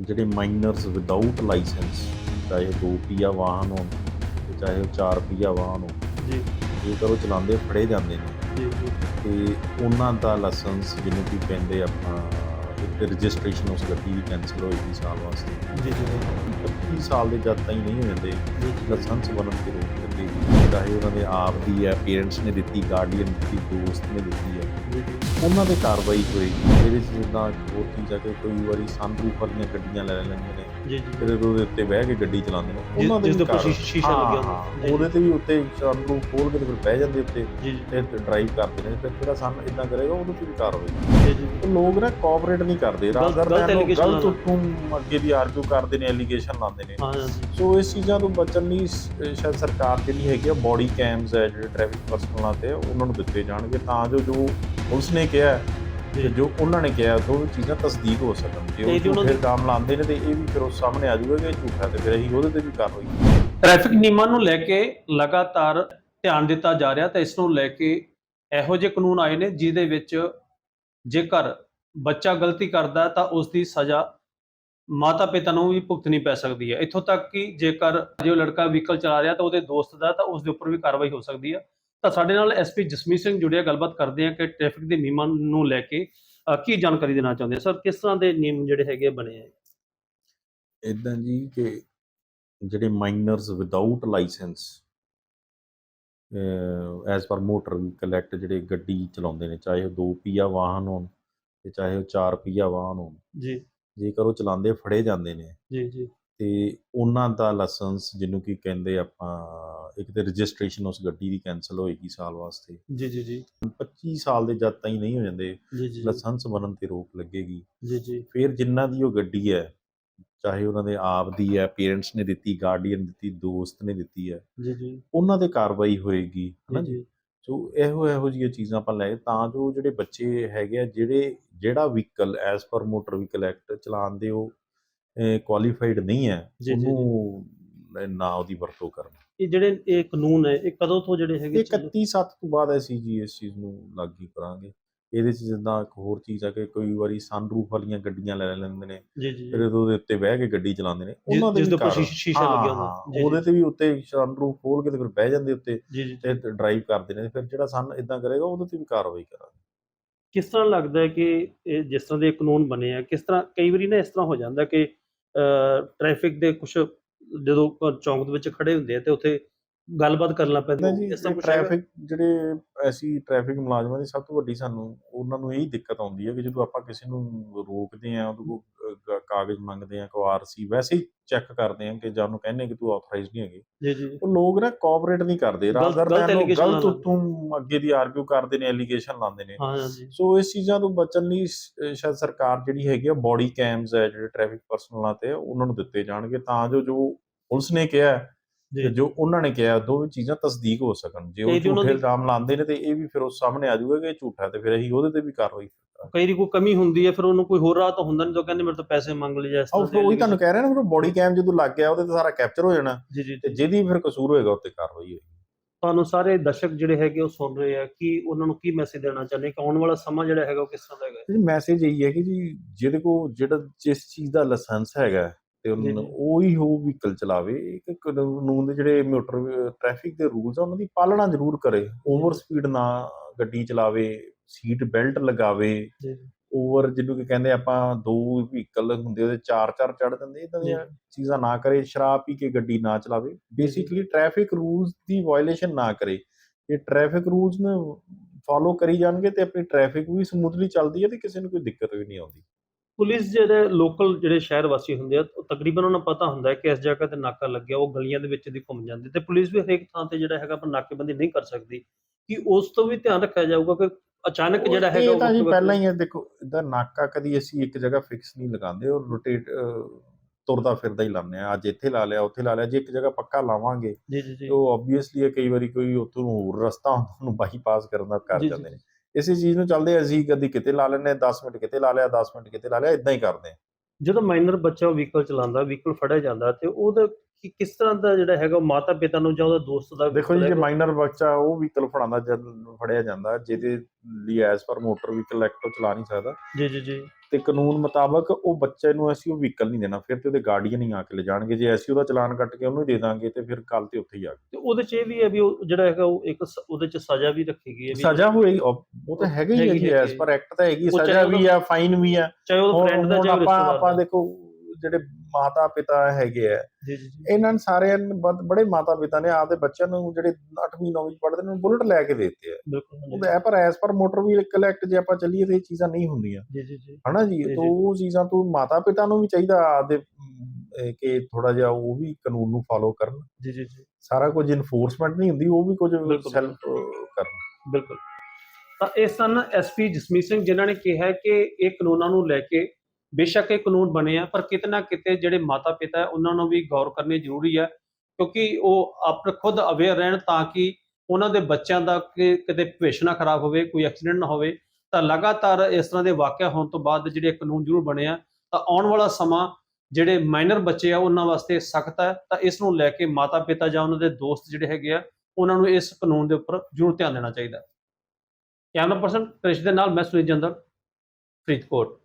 ਜਿਹੜੇ minors without licence ਚਾਹੇ ਉਹ ਦੋ ਪੀਆ ਵਾਹਨ ਹੋਣ ਤੇ ਚਾਹੇ ਉਹ ਚਾਰ ਪੀਆ ਵਾਹਨ ਹੋਣ ਜੀ। ਜੇਕਰ ਉਹ ਚਲਾਉਂਦੇ ਫੜੇ ਜਾਂਦੇ ਨੇ। ਜੀ ਤੇ ਉਹਨਾਂ ਦਾ ਲਾਇਸੈਂਸ ਜਿਹਨੂੰ ਕੀ ਕਹਿੰਦੇ ਆਪਾਂ ਰਜਿਸਟ੍ਰੇਸ਼ਨ ਉਸ ਗੱਡੀ ਦੀ ਕੈਂਸਲ ਹੋਏਗੀ ਸਾਲ ਵਾਸਤੇ? ਜੀ ਜੀ 25 ਸਾਲ ਦੇ ਜਦ ਤਾਈਂ ਨਹੀਂ ਹੋ ਜਾਂਦੇ ਲਾਇਸੈਂਸ ਬਣਨ ਤੇ ਰੋਕ ਲੱਗੇਗੀ ਚਾਹੇ ਉਹਨਾਂ ਦੇ ਆਪ ਦੀ ਹੈ ਪੇਰੈਂਟਸ ਨੇ ਦਿੱਤੀ ਗਾਰਡੀਅਨ ਦਿੱਤੀ ਦੋਸਤ ਨੇ ਦਿੱਤੀ ਹੈ। ਉਹਨਾਂ ਤੇ ਕਾਰਵਾਈ ਹੋਏਗੀ ਇਹਦੇ 'ਚ ਜਿੱਦਾਂ ਹੋਰ ਚੀਜ਼ ਕਿ ਕੋਈ ਵਾਰੀ ਸਨਰੂਫ ਵਾਲੀਆਂ ਗੱਡੀਆਂ ਲੈ ਲੈਂਦੇ ਨੇ ਜੀ ਜੀ। ਉਹਦੇ ਉੱਤੇ ਬਹਿ ਕੇ ਗੱਡੀ ਚਲਾਉਂਦੇ ਨੇ। ਜਿਸ- ਉਹਨਾਂ ਦੇ ਜਿਸ ਦੇ ਵੀ ਉੱਪਰ ਸ਼ੀਸ਼ਾ- ਲੱਗਿਆ ਹੁੰਦਾ। ਉਹਦੇ ਤੇ ਵੀ ਉੱਤੇ ਸਨਰੂਫ ਖੋਲ ਕੇ ਤੇ ਫਿਰ ਬਹਿ ਜਾਂਦੇ ਉੱਤੇ ਤੇ ਡਰਾਈਵ ਕਰਦੇ ਨੇ ਫਿਰ ਜਿਹੜਾ ਸਾਨੂੰ ਇਦਾਂ ਕਰੇਗਾ ਉਹਦੇ ਤੇ ਵੀ ਕਾਰਵਾਈ ਜੀ ਜੀ। ਉਹ ਲੋਕ ਨਾ ਕੋਆਪਰੇਟ ਨਹੀਂ ਕਰਦੇ ਗਲਤ ਨੂੰ ਗਲਤ। ਉੱਤੋਂ ਅੱਗੇ ਦੀ ਆਰਗੂ ਕਰਦੇ ਨੇ ਐਲੀਗੇਸ਼ਨ ਲਾਉਂਦੇ ਨੇ। ਹਾਂ ਜੀ। ਸੋ ਇਸ ਚੀਜ਼ਾਂ ਤੋਂ ਬਚਣ ਲਈ ਸ਼ਾਇਦ ਸਰਕਾਰ ਜਿਹੜੀ ਹੈਗੀ ਆ ਬੋਡੀ ਕੈਮਸ ਹੈ ਜਿਹੜੇ ਟ੍ਰੈਫਿਕ ਪਰਸਨਲਾਂ ਤੇ ਉਹਨਾਂ ਨੂੰ ਦਿੱਤੇ ਜਾਣਗੇ। ਤਾਂ ਜੋ ਜੋ ਪੁਲਿਸ ਨੇ ਕਿਹਾ ਹੈ, ਤੇ ਜੀ। ਉਹਨਾਂ ਨੇ ਕਿਹਾ ਉਹ ਚੀਜ਼ਾਂ ਤਸਦੀਕ ਹੋ ਸਕਣ ਜੇ ਤੇ ਉਹ ਝੂਠੇ ਇਲਜ਼ਾਮ ਲਾਉਂਦੇ ਨੇ ਤੇ ਇਹ ਵੀ ਫਿਰ ਉਸ ਸਾਹਮਣੇ ਆ ਜਾਊਗਾ ਕਿ ਇਹ ਝੂਠਾ ਤੇ ਫਿਰ ਅਸੀਂ ਉਹਦੇ ਤੇ ਵੀ ਕਾਰਵਾਈ। ਟ੍ਰੈਫਿਕ ਨਿਯਮਾਂ ਨੂੰ ਲੈ ਕੇ ਲਗਾਤਾਰ ਧਿਆਨ ਦਿੱਤਾ ਜਾ ਰਿਹਾ ਤਾਂ ਇਸ ਨੂੰ ਲੈ ਕੇ ਇਹੋ ਜਿਹੇ ਕਾਨੂੰਨ ਆਏ ਨੇ ਜਿਹਦੇ ਵਿੱਚ ਜੇਕਰ ਬੱਚਾ ਗਲਤੀ ਕਰਦਾ ਤਾਂ ਉਸ ਦੀ ਸਜ਼ਾ ਮਾਤਾ ਪਿਤਾ ਨੂੰ ਵੀ ਭੁਗਤਣੀ ਪੈ ਸਕਦੀ ਹੈ ਇੱਥੋਂ ਤੱਕ ਕਿ ਜੇਕਰ ਜੇ ਉਹ ਲੜਕਾ ਵਹੀਕਲ ਚਲਾ ਰਿਹਾ ਤਾਂ ਉਹਦੇ ਦੋਸਤ ਦਾ ਤਾਂ ਉਸ ਦੇ ਉੱਪਰ ਵੀ ਕਾਰਵਾਈ ਹੋ ਸਕਦੀ ਹੈ ਤਾਂ ਸਾਡੇ ਨਾਲ ਐਸਪੀ ਜਸਮੀਤ ਸਿੰਘ ਜੁੜਿਆ ਗੱਲਬਾਤ ਕਰਦੇ ਆ ਕਿ ਟ੍ਰੈਫਿਕ ਦੇ ਨਿਯਮਾਂ ਨੂੰ ਲੈ ਕੇ ਕੀ ਜਾਣਕਾਰੀ ਦੇਣਾ ਚਾਹੁੰਦੇ ਆ ਸਰ ਕਿਸ ਤਰ੍ਹਾਂ ਦੇ ਨਿਯਮ ਜਿਹੜੇ ਹੈਗੇ ਬਣੇ ਆ? ਇਦਾਂ ਜੀ ਕਿ ਜਿਹੜੇ minors without licence as per motor vehicle act ਜਿਹੜੇ ਗੱਡੀ ਚਲਾਉਂਦੇ ਨੇ ਚਾਹੇ ਉਹ ਦੋ ਪੀਆ ਵਾਹਨ ਹੋਣ ਤੇ ਚਾਹੇ ਉਹ ਚਾਰ ਪੀਆ ਵਾਹਨ ਹੋਣ ਜੀ। ਜੇਕਰ ਉਹ ਚਲਾਉਂਦੇ ਫੜੇ ਜਾਂਦੇ ਨੇ ਜੀ ਜੀ। ਤੇ ਉਹਨਾਂ ਦਾ ਲਾਇਸੈਂਸ ਜਿਹਨੂੰ ਕੀ ਕਹਿੰਦੇ ਆਪਾਂ ਇੱਕ ਤੇ ਰਜਿਸਟ੍ਰੇਸ਼ਨ ਉਸ ਗੱਡੀ ਦੀ ਕੈਂਸਲ ਹੋਏਗੀ ਸਾਲ ਵਾਸਤੇ। ਜੀ ਜੀ ਜੀ। 25 ਸਾਲ ਦੇ ਜਦ ਤਾਈਂ ਨਹੀਂ ਹੋ ਜਾਂਦੇ ਲਾਇਸੈਂਸ ਬਣਨ ਤੇ ਰੋਕ ਲੱਗੇਗੀ। ਜੀ ਜੀ। ਫਿਰ ਜਿਨ੍ਹਾਂ ਦੀ ਉਹ ਗੱਡੀ ਹੈ ਚਾਹੇ ਉਹਨਾਂ ਦੇ ਆਪ ਦੀ ਹੈ ਪੇਰੈਂਟਸ ਨੇ ਦਿੱਤੀ ਗਾਰਡੀਅਨ ਦਿੱਤੀ ਦੋਸਤ ਨੇ ਦਿੱਤੀ ਹੈ ਜੀ ਜੀ। ਉਹਨਾਂ ਤੇ ਕਾਰਵਾਈ ਹੋਏਗੀ ਹਨਾ ਜੀ ਸੋ ਇਹੋ ਇਹੋ ਜਿਹੀਆਂ ਚੀਜ਼ਾਂ ਆਪਾਂ ਲੈ ਤਾਂ ਜੋ ਜਿਹੜੇ ਬੱਚੇ ਹੈਗੇ ਆ ਜਿਹੜੇ ਜਿਹੜਾ vehicle as per motor vehicle act ਚਲਾਉਣ ਦੇ ਉਹ ਕੁਆਲੀਫਾਈਡ ਨਹੀਂ ਹੈ ਜੀ, ਜੀ, ਜੀ। ਉਹਨੂੰ ਨਾ ਉਹਦੀ ਵਰਤੋਂ ਕਰਨ। ਇਹ ਜਿਹੜੇ ਇਹ ਕਾਨੂੰਨ ਹੈ ਇਹ ਕਦੋਂ ਤੋਂ ਜਿਹੜੇ ਹੈਗੇ ਇਹ ਚੱਲ- 31 ਸੱਤ ਤੋਂ ਬਾਅਦ ਅਸੀਂ ਜੀ ਇਸ ਚੀਜ਼ ਨੂੰ ਲਾਗੂ ਕਰਾਂਗੇ। ਇਹਦੇ 'ਚ ਜਿੱਦਾਂ ਇੱਕ ਹੋਰ ਚੀਜ਼ ਆ ਕਿ ਕੋਈ ਵਾਰੀ ਸਨਰੂਫ ਵਾਲੀਆਂ ਗੱਡੀਆਂ ਲੈ ਲੈਂਦੇ ਨੇ ਜੀ ਜੀ ਫਿਰ ਉਹਦੇ ਉੱਤੇ ਬਹਿ ਕੇ ਗੱਡੀ ਚਲਾਉਂਦੇ ਨੇ। ਜਿਸ- ਉਹਨਾਂ ਦੇ ਜਿਸ ਵੀ ਦੇ ਉੱਪਰ ਕਾਰਨ- ਸ਼ੀਸ਼ਾ- ਸ਼ੀਸ਼ਾ ਲੱਗਿਆ ਹੁੰਦਾ। ਹਾਂ, ਜੀ, ਜੀ। ਉਹਦੇ ਤੇ ਵੀ ਉੱਤੇ ਸਨਰੂਫ ਖੋਲ ਕੇ ਤੇ ਫਿਰ ਬਹਿ ਜਾਂਦੇ ਉੱਤੇ ਜੀ ਜੀ ਤੇ ਡਰਾਈਵ ਕਰਦੇ ਨੇ। ਫਿਰ ਜਿਹੜਾ ਸਾਨੂੰ ਇਦਾਂ ਕਰੇਗਾ ਉਹਦੇ ਤੇ ਵੀ ਕਾਰਵਾਈ ਕਰਾਂਗੇ। ਕਿਸ ਤਰ੍ਹਾਂ ਲੱਗਦਾ ਹੈ ਕਿ ਇਹ ਜਿਸ ਤਰ੍ਹਾਂ ਦੇ ਕਾਨੂੰਨ ਬਣੇ ਆ ਕਿਸ ਤਰ੍ਹਾਂ ਕਈ ਵਾਰੀ ਨਾ ਇਸ ਤਰ੍ਹਾਂ ਹੋ ਜਾਂਦਾ ਕਿ ਟ੍ਰੈਫਿਕ ਦੇ ਕੁਝ ਜਦੋਂ ਚੌਂਕ ਦੇ ਵਿੱਚ ਖੜੇ ਹੁੰਦੇ ਆ ਤੇ ਉੱਥੇ ਗੱਲਬਾਤ ਕਰਨ ਲੱਗ ਪੈਂਦੇ ਇਸ ਤਰ੍ਹਾਂ? ਟ੍ਰੈਫਿਕ ਜਿਹੜੇ ਅਸੀਂ ਟ੍ਰੈਫਿਕ ਮੁਲਾਜ਼ਮਾਂ ਦੀ ਸਭ ਤੋਂ ਵੱਡੀ ਸਾਨੂੰ ਉਹਨਾਂ ਨੂੰ ਇਹੀ ਦਿੱਕਤ ਆਉਂਦੀ ਹੈ ਕਿ ਜਦੋਂ ਆਪਾਂ ਕਿਸੇ ਨੂੰ ਰੋਕਦੇ ਆ ਉਹਦੇ ਕੋਲ ਕਾਗਜ਼ ਮੰਗਦੇ ਆ ਕੋ ਆਰਸੀ ਵੈਸੇ ਹੀ ਚੈੱਕ ਕਰਦੇ ਆ ਕਿ ਜਾਂ ਉਹਨੂੰ ਕਹਿੰਦੇ ਕਿ ਤੂੰ ਆਥੋਰਾਈਜ਼ ਨਹੀਂ ਹੈਗੀ। ਜੀ ਜੀ। ਉਹ ਲੋਕ ਨਾ ਕੋਆਪਰੇਟ ਨਹੀਂ ਕਰਦੇ ਰਾਦਰ ਨੂੰ ਗਲਤ। ਉੱਤੋਂ ਅੱਗੇ ਦੀ ਆਰਗੂ ਕਰਦੇ ਨੇ ਐਲੀਗੇਸ਼ਨ ਲਾਉਂਦੇ ਨੇ। ਹਾਂ ਜੀ ਸੋ ਇਸ ਚੀਜ਼ਾਂ ਤੋਂ ਬਚਣ ਲਈ ਸ਼ਾਇਦ ਸਰਕਾਰ ਜਿਹੜੀ ਹੈਗੀ ਆ ਬੋਡੀ ਕੈਮਸ ਹੈ ਜਿਹੜੇ ਟ੍ਰੈਫਿਕ ਪਰਸਨਲਾਂ ਤੇ ਉਹਨਾਂ ਨੂੰ ਦਿੱਤੇ ਜਾਣਗੇ ਤਾਂ ਜੋ ਜੋ ਪੁਲਿਸ ਨੇ ਕਿਹਾ ਤੇ ਜੋ। ਉਹਨਾਂ ਨੇ ਕਿਹਾ ਦੋਵੇਂ ਚੀਜ਼ਾਂ ਤਸਦੀਕ ਹੋ ਸਕਣ। ਜੇ ਉਹ ਜੀ ਝੂਠੇ ਦੀ- ਇਲਜ਼ਾਮ ਲਾਉਂਦੇ ਨੇ ਤੇ ਇਹ ਵੀ ਫਿਰ ਉਸ ਸਾਹਮਣੇ ਆ ਜਾਊਗਾ ਕਿ ਇਹ ਝੂਠਾ ਤੇ ਫਿਰ ਅਸੀਂ ਉਹਦੇ ਤੇ ਵੀ ਕਾਰਵਾਈ ਕਈ ਵਾਰੀ ਕੋਈ ਕਮੀ ਹੁੰਦੀ ਹੈ ਫਿਰ ਉਹਨੂੰ ਕੋਈ ਹੋਰ ਰਾਹ ਤਾਂ ਹੁੰਦਾ ਨਹੀਂ ਤਾਂ ਕਹਿੰਦੇ ਮੇਰੇ ਤੋਂ ਪੈਸੇ ਮੰਗ ਲਏ ਜਾਂ ਇਸ ਤਰ੍ਹਾਂ ਉਹੀ ਤੁਹਾਨੂੰ ਕਹਿ ਰਿਹਾ ਨਾ ਫਿਰ ਬੋਡੀ ਕੈਮ ਜਦੋਂ ਲੱਗ ਗਿਆ ਉਹਦੇ ਤੇ ਸਾਰਾ ਕੈਪਚਰ ਹੋ ਜਾਣਾ। ਜੀ ਜੀ ਤੇ ਜਿਹਦੀ ਫਿਰ ਕਸੂਰ ਹੋਏਗਾ ਉੱਤੇ ਕਾਰਵਾਈ ਹੋਏਗੀ। ਤੁਹਾਨੂੰ ਸਾਰੇ ਦਰਸ਼ਕ ਜਿਹੜੇ ਹੈਗੇ ਉਹ ਸੁਣ ਰਹੇ ਆ ਕਿ ਉਹਨਾਂ ਨੂੰ ਕੀ ਮੈਸੇਜ ਦੇਣਾ ਚਾਹੁੰਦੇ ਕਿ ਆਉਣ ਵਾਲਾ ਸਮਾਂ ਜਿਹੜਾ ਹੈਗਾ ਉਹ ਕਿਸ ਤਰ੍ਹਾਂ ਦਾ ਹੈਗਾ? ਜੀ ਮੈਸੇਜ ਇਹੀ ਹੈ ਕਿ ਜੀ ਜਿਹਦੇ ਕੋ ਜਿਹੜਾ ਜਿਸ ਚੀਜ਼ ਦਾ ਲਾਇਸੈਂਸ ਹੈਗਾ ਤੇ। ਉਹੀ ਹੋ ਵਹੀਕਲ ਚਲਾਵੇ ਇੱਕ ਕਾਨੂੰਨ ਦੇ ਜਿਹੜੇ ਮੋਟਰ ਟ੍ਰੈਫਿਕ ਦੇ ਰੂਲਸ ਆ ਉਹਨਾਂ ਦੀ ਪਾਲਣਾ ਜ਼ਰੂਰ ਕਰੇ। ਓਵਰ ਸਪੀਡ ਨਾ ਗੱਡੀ ਚਲਾਵੇ ਸੀਟ ਬੈਲਟ ਲਗਾਵੇ। ਓਵਰ ਜਿਹਨੂੰ ਕਿ ਕਹਿੰਦੇ ਆਪਾਂ ਦੋ ਵਹੀਕਲ ਹੁੰਦੇ ਉਹਦੇ ਚਾਰ ਚਾਰ ਚੜ ਦਿੰਦੇ ਇਦਾਂ ਦੀਆਂ ਚੀਜ਼ਾਂ ਨਾ ਕਰੇ ਸ਼ਰਾਬ ਪੀ ਕੇ ਗੱਡੀ ਨਾ ਚਲਾਵੇ। ਬੇਸਿਕਲੀ ਟ੍ਰੈਫਿਕ ਰੂਲਸ ਦੀ ਵਾਇਓਲੇਸ਼ਨ ਨਾ ਕਰੇ। ਇਹ ਟ੍ਰੈਫਿਕ ਰੂਲਸ ਨੂੰ ਫਾਲੋ ਕਰੀ ਜਾਣਗੇ ਤੇ ਆਪਣੀ ਟ੍ਰੈਫਿਕ ਵੀ ਸਮੂਥਲੀ ਚੱਲਦੀ ਹੈ ਤੇ ਕਿਸੇ ਨੂੰ ਕੋਈ ਦਿੱਕਤ ਵੀ ਨਹੀਂ ਆਉਂਦੀ। ਪੁਲਿਸ ਜਿਹੜੇ ਲੋਕਲ ਜਿਹੜੇ ਸ਼ਹਿਰ ਵਾਸੀ ਹੁੰਦੇ ਆ ਉਹ ਤਕਰੀਬਨ ਉਹਨਾਂ ਨੂੰ ਪਤਾ ਹੁੰਦਾ ਕਿ ਇਸ ਜਗ੍ਹਾ ਤੇ ਨਾਕਾ ਲੱਗਿਆ ਉਹ ਗਲੀਆਂ ਦੇ ਵਿੱਚ ਦੀ ਘੁੰਮ ਜਾਂਦੇ। ਤੇ ਪੁਲਿਸ ਵੀ ਹਰੇਕ ਥਾਂ ਤੇ ਜਿਹੜਾ ਹੈਗਾ ਪਰ ਨਾਕੇਬੰਦੀ ਨਹੀਂ ਕਰ ਸਕਦੀ। ਕਿ ਉਸ ਤੋਂ ਵੀ ਧਿਆਨ ਰੱਖਿਆ ਜਾਊਗਾ ਕਿ ਅਚਾਨਕ ਜਿਹੜਾ ਹੈਗਾ ਇਹ ਤਾਂ ਜੀ ਵਕਤ- ਪਹਿਲਾਂ ਹੀ ਹੈ ਦੇਖੋ ਇਹਦਾ ਨਾਕਾ ਕਦੀ ਅਸੀਂ ਇੱਕ ਜਗ੍ਹਾ ਫਿਕਸ ਨਹੀਂ ਲਗਾਉਂਦੇ ਉਹ ਰੋਟੇਟ ਤੁਰਦਾ ਫਿਰਦਾ ਹੀ ਲਾਉਂਦੇ ਆ ਅੱਜ ਇੱਥੇ ਲਾ ਲਿਆ ਉੱਥੇ ਲਾ ਲਿਆ ਜੇ ਇੱਕ ਜਗ੍ਹਾ ਪੱਕਾ ਲਾਵਾਂਗੇ ਜੀ ਜੀ ਜੀ। ਤੇ ਉਹ ਆਬਵੀਅਸਲੀ ਕਈ ਵਾਰੀ ਕੋਈ ਉੱਥੋਂ ਹੋਰ ਰਸਤਾ ਉਹਨੂੰ ਬਾਈਪਾਸ ਕਰਨ ਦਾ ਕਰ ਜਾਂਦੇ ਨੇ। ਇਸੇ ਚੀਜ਼ ਨੂੰ ਚੱਲਦੇ ਅਸੀਂ ਕਦੀ ਕਿਤੇ ਲਾ ਲੈਂਦੇ 10 ਮਿੰਟ ਕਿਤੇ ਲਾ ਲਿਆ 10 ਮਿੰਟ ਕਿਤੇ ਲਾ ਲਿਆ ਇਦਾਂ ਹੀ ਕਰਦੇ ਆ। ਜਦੋਂ ਮਾਈਨਰ ਬੱਚਾ ਵਹੀਕਲ ਚਲਾਉਂਦਾ ਵਹੀਕਲ ਫੜਿਆ ਜਾਂਦਾ ਤੇ ਉਹਦੇ ਕਿ ਕਿਸ ਤਰ੍ਹਾਂ ਦਾ ਜਿਹੜਾ ਹੈਗਾ ਮਾਤਾ ਪਿਤਾ ਨੂੰ ਜਾਂ ਉਹਦਾ ਦੋਸਤ ਦਾ ਦੇਖੋ ਜੀ ਜੇ ਮਾਈਨਰ ਬੱਚਾ ਉਹ ਵਹੀਕਲ ਫੜਾਉਂਦਾ ਜਦ ਫੜਿਆ ਜਾਂਦਾ ਜਿਹਦੇ ਲਈ S per motor vehicle act ਉਹ ਚਲਾ ਨਹੀਂ ਸਕਦਾ। ਜੀ ਜੀ ਜੀ। ਤੇ ਕਾਨੂੰਨ ਮੁਤਾਬਕ ਉਹ ਬੱਚੇ ਨੂੰ ਅਸੀਂ ਉਹ ਵਹੀਕਲ ਨਹੀਂ ਦੇਣਾ ਫਿਰ ਤੇ ਉਹਦੇ ਗਾਰਡੀਅਨ ਹੀ ਆ ਕੇ ਲੈ ਜਾਣਗੇ। ਜੇ ਅਸੀਂ ਉਹਦਾ ਚਲਾਨ ਕੱਟ ਕੇ ਉਹਨੂੰ ਹੀ ਦੇ ਦਾਂਗੇ ਤੇ ਫਿਰ ਕੱਲ ਤੇ ਉੱਥੇ ਹੀ ਆ ਤੇ ਉਹਦੇ ਚ ਇਹ ਵੀ ਹੈ ਵੀ ਉਹ ਜਿਹੜਾ ਹੈਗਾ ਉਹ ਇੱਕ ਸ- ਉਹਦੇ ਚ ਸਜ਼ਾ ਵੀ ਰੱਖੀ ਗਈ ਹੈ ਵੀ ਸਜ਼ਾ ਹੋਏਗੀ ਉਹ ਉਹ ਤਾਂ ਹੈਗਾ ਹੀ ਜੀ ਐਸ ਪਰ ਐਕਟ ਤਾਂ ਹੈਗੀ ਉਹ ਚਾਹੇ ਸਜ਼ਾ ਵੀ ਉਹਦਾ- ਆ ਫਾਈਨ ਵੀ ਆ ਚਾਹੇ ਉਹ ਹੁਣ ਫਰੈਂਡ ਦਾ ਹੁਣ ਚਾਹੇ ਆਪਾਂ ਰਿਸ਼ਤੇਦਾਰ ਆਪਾਂ ਦਾ ਦੇਖੋ ਜਿਹੜੇ ਮਾਤਾ ਪਿਤਾ ਹੈਗੇ ਆ ਜੀ ਜੀ ਜੀ। ਇਹਨਾਂ ਸਾਰਿਆਂ ਨੇ ਬੜੇ ਮਾਤਾ ਪਿਤਾ ਨੇ ਆਪਦੇ ਬੱਚਿਆਂ ਨੂੰ ਜਿਹੜੇ 8ਵੀਂ 9ਵੀਂ ਪੜ੍ਹਦੇ ਨੇ ਬੁਲਟ ਲੈ ਕੇ ਦੇ ਦਿੱਤੇ ਆ। ਬਿਲਕੁਲ ਉਹ ਪਰ S per motor vehicle act ਜੇ ਆਪਾਂ ਚੱਲੀਏ ਤੇ ਇਹ ਚੀਜ਼ਾਂ ਨਹੀਂ ਹੁੰਦੀਆਂ। ਜੀ ਜੀ ਜੀ। ਹਨਾ ਜੀ? ਜੀ, ਤਾਂ ਜੀ। ਉਹ ਚੀਜ਼ਾਂ ਤੋਂ ਮਾਤਾ ਪਿਤਾ ਨੂੰ ਵੀ ਚਾਹੀਦਾ ਆਪਦੇ ਅਮ, ਇਹ ਕਿ ਥੋੜਾ ਜਿਹਾ ਉਹ ਵੀ ਕਾਨੂੰਨ ਨੂੰ ਫਾਲੋ ਕਰਨ। ਜੀ ਜੀ ਜੀ। ਸਾਰਾ ਕੁਝ ਇਨਫੋਰਸਮੈਂਟ ਨਹੀਂ ਹੁੰਦੀ ਉਹ ਵੀ ਕੁਝ ਬਿਲਕੁਲ। ਸੈਲਫ ਕਰਨ। ਬਿਲਕੁਲ। ਤਾਂ ਇਹ ਸਨ ਐਸਪੀ ਜਸਮੀਤ ਸਿੰਘ ਜਿਨ੍ਹਾਂ ਨੇ ਕਿਹਾ ਹੈ ਕਿ ਇਹ ਕਾਨੂੰਨਾਂ ਨੂੰ ਲੈ ਕੇ ਬੇਸ਼ੱਕ ਇਹ ਕਾਨੂੰਨ ਬਣੇ ਆ, ਪਰ ਕਿਤੇ ਨਾ ਕਿਤੇ ਜਿਹੜੇ ਮਾਤਾ ਪਿਤਾ ਹੈ, ਉਹਨਾਂ ਨੂੰ ਵੀ ਗੌਰ ਕਰਨੀ ਜ਼ਰੂਰੀ ਹੈ, ਕਿਉਂਕਿ ਉਹ ਆਪ ਖੁਦ ਅਵੇਅਰ ਰਹਿਣ ਤਾਂ ਕਿ ਉਹਨਾਂ ਦੇ ਬੱਚਿਆਂ ਦਾ ਕਿਤੇ ਭਵਿੱਖ ਨਾ ਖਰਾਬ ਹੋਵੇ, ਕੋਈ ਐਕਸੀਡੈਂਟ ਨਾ ਹੋਵੇ। ਤਾਂ ਲਗਾਤਾਰ ਇਸ ਤਰ੍ਹਾਂ ਦੇ ਵਾਕਿਆ ਹੋਣ ਤੋਂ ਬਾਅਦ ਜਿਹੜੇ ਕਾਨੂੰਨ ਜ਼ਰੂਰ ਬਣੇ ਆ, ਤਾਂ ਆਉਣ ਵਾਲਾ ਸਮਾਂ ਜਿਹੜੇ ਮਾਈਨਰ ਬੱਚੇ ਆ, ਉਹਨਾਂ ਵਾਸਤੇ ਸਖਤ ਹੈ। ਤਾਂ ਇਸ ਨੂੰ ਲੈ ਕੇ ਮਾਤਾ ਪਿਤਾ ਜਾਂ ਉਹਨਾਂ ਦੇ ਦੋਸਤ ਜਿਹੜੇ ਹੈਗੇ ਆ, ਉਹਨਾਂ ਨੂੰ ਇਸ ਕਾਨੂੰਨ ਦੇ ਉੱਪਰ ਜ਼ਰੂਰ ਧਿਆਨ ਦੇਣਾ ਚਾਹੀਦਾ। ਕੈਮਰਾ ਪਰਸਨ ਕ੍ਰਿਸ਼ ਦੇ ਨਾਲ ਮੈਂ ਸੁਨੀਲ ਜੰਦਲ ਫਰੀਦਕੋਟ।